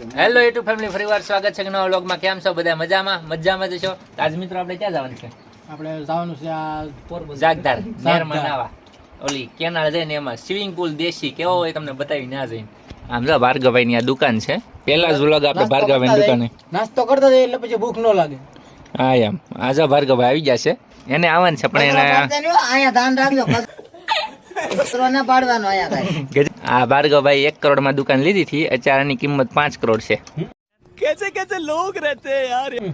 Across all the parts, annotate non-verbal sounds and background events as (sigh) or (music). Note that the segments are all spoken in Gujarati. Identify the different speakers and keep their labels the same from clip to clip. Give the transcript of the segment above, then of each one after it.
Speaker 1: હેલો યુટ્યુબ ફેમિલી ફરીવાર સ્વાગત છે નવા વ્લોગમાં કેમ છો? બધા મજામાં? મજામાં જ છો? આજ મિત્રો આપણે ક્યાં જવાનું છે?
Speaker 2: આપણે જવાનું છે આ
Speaker 1: જાગદાર
Speaker 2: જાગદાર.
Speaker 1: નાવા. ઓલી કેનાળ જઈને એમાં સ્વિમિંગ પુલ દેશી કેવો હોય તમને બતાવી ના જઈને આમ જો ભાર્ગવભાઈ ની આ દુકાન છે. પહેલા જ વ્લોગ આપણે
Speaker 2: નાસ્તો
Speaker 1: ભાર્ગવભાઈ
Speaker 2: કરતા
Speaker 1: દુકાને.
Speaker 2: નાસ્તો કરતા જઈએ એટલે પછી ભૂખ ન લાગે.
Speaker 1: હા એમ. આ જો ભાર્ગવભાઈ આવી જશે એને આવવાનું છે પણ એને
Speaker 3: અહીંયા ધ્યાન રાખજો. (laughs) ના પાડવાનો અહીંયા
Speaker 1: આ ભાર્ગવભાઈ એક કરોડમાં દુકાન લીધી હતી. અત્યારે આની કિંમત પાંચ કરોડ છે.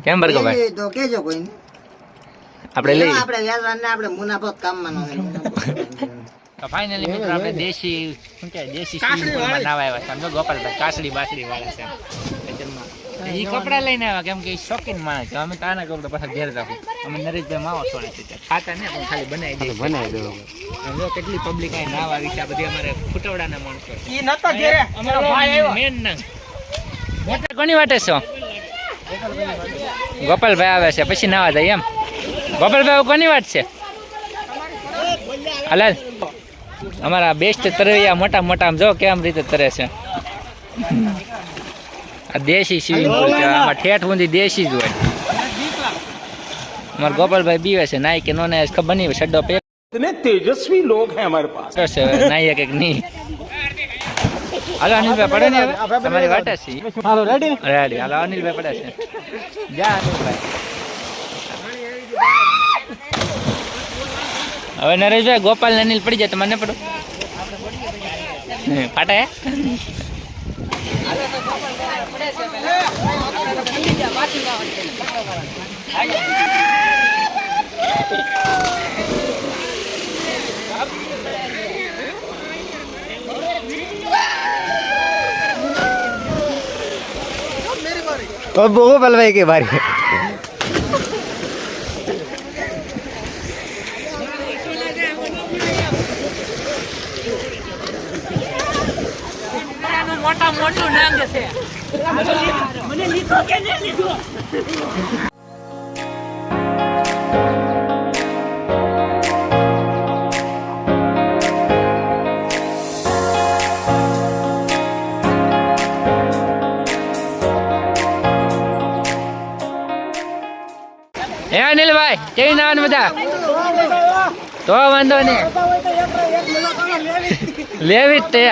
Speaker 1: કેમ ભાર્ગવભાઈ?
Speaker 3: તો કેજો કોઈ
Speaker 1: આપણે લઈ
Speaker 3: આપણે વ્યાજવાને આપણે મુનાફો કામ કામમાં
Speaker 1: તો ફાઇનલી મિત્રો આપણે દેશી શું કહેવાય દેશી પુલમાં આવ્યા છે. સમજો ગોપાલભાઈ કાસડી બાસડી વાળા છે. એ કપડા લઈને આવ્યા કેમ કે શોખીન માણસ છે. અમે તો આના કપડા પાછા ઘેર રાખું અમે નરેશભાઈ માવો છોડે છે ખાતા ને પણ ખાલી બનાવી દઈએ. બનાવી દો જો કેટલી પબ્લિક આવી નાવા આવી છે આ બધી અમારે ફૂટવડાના માણસો છે. અમારો ભાઈ મેન ના. મોટર કોની વાટે છો? ગોપાલભાઈ આવે છે પછી નાવા જાય એમ. ગોપાલભાઈ કોની વાત છે? હાલ. અમારા બેસ્ટ તરવૈયા મોટા મોટા આમ જો કેમ રીતે તરે છે. દેશી સ્વિમિંગ પુલ છે આમાં ઠેઠ સુધી દેશી જ હોય અમારા ગોપાલભાઈ બીવે છે નાઈ કે નો નાય ખબર નહીં શડ્ડો પે
Speaker 4: इतने तेजस्वी लोग हैं हमारे पास
Speaker 1: છે નાઈએ કે નહીં હાલો અનિલભાઈ પડે ને હવે તમારી વાટે છે
Speaker 2: હાલો રેડી ને
Speaker 1: રેડી હાલો અનિલભાઈ પડે છે જા અનિલભાઈ હવે નરેશભાઈ ગોપાલ ને અનિલ પડી જાય તો મને પડો હે, પાટા હે
Speaker 3: ગોપાલભાઈ के बारे।
Speaker 1: મોટા મોટું નાંગ છે. હે અનિલભાઈ કેવી નાન બધા. તો વાંધો નહીં. લેવી જ તે.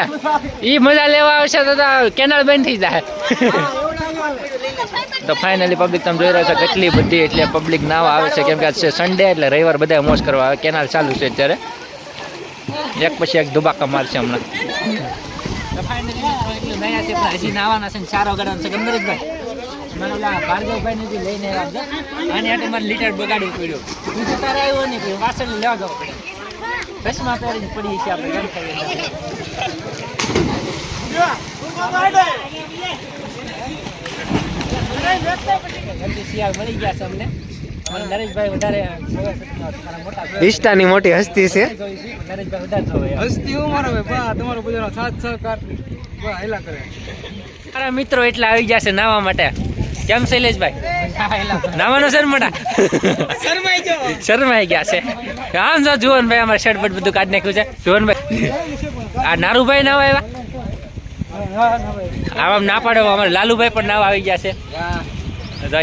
Speaker 1: ઈ મજા લેવા આવશે તો કેનાલ બંધ થઈ જાય. તો ફાઇનલી પબ્લિક તમે જોઈ રહ્યા છો કેટલી બધી એટલે પબ્લિક નાવા આવે છે. કેમ કે આજે સન્ડે એટલે રવિવાર બધા મોજ કરવા આવે. કેનાલ ચાલુ છે અત્યારે. એક પછી એક ધુબાકા મારશે હમણાં. છે મારે લીટર બગાડવું પડ્યું. તારે આવ્યો નહીં વાસણ લેવા જવું પડે ચશ્મા પડી પડીએ છીએ આપણે એમ થઈએ શિયાળ મળી ગયા છે અમને. મને નરેશભાઈ વધારે તમારા મોટા
Speaker 3: હસ્તી છે.
Speaker 1: નરેશભાઈ વધારે જોવે
Speaker 2: હસ્તી ઉમારો બા તમારો બધાનો સાથ સહકાર. બા હેલા કરે.
Speaker 1: મારા મિત્રો એટલા આવી ગયા છે નાવા માટે. કેમ શૈલેષભાઈ? નાવાનો છે ને મોટા
Speaker 2: શરમાઈ
Speaker 1: ગયા છે. આમ જો જુવનભાઈ અમારે શર્ટ બટ બધું કાઢી નાખ્યું છે. જુવનભાઈ, આ નારુભાઈ નાવા આવ્યા? આમ ના પાડો અમારે લાલુભાઈ પણ નાવા આવી ગયા છે.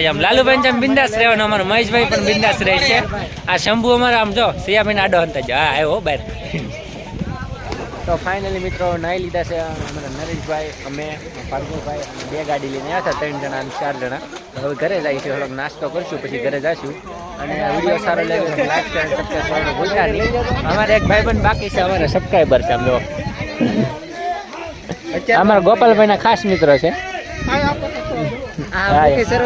Speaker 1: આમ લાલુભાઈ જેમ બિંદાસ રહેવાનું, અમારે મહેશભાઈ પણ બિંદાસ રહે આ શંભુ અમારે આમ જો સિયાભાઈ આડો હંતા છે હા, આવ્યો બહાર. તો ફાઇનલી મિત્રો, નાઈ લીધા છે નરેશભાઈ, અમે. અને બે ગાડી લઈને આવ્યા હતા ત્રણ જણા અને ચાર જણા. હવે ઘરે જાય છે થોડોક નાસ્તો કરશું પછી ઘરે જઈશું અને વીડિયો સારો લાગે લાઈક શેર સબસ્ક્રાઈબ કરવાનું ભૂલતા નહીં. અમારે એક ભાઈબંધ બાકી છે અમારા સબસ્ક્રાઈબર છે જો અમારા ગોપાલભાઈના ખાસ મિત્રો છે. હા.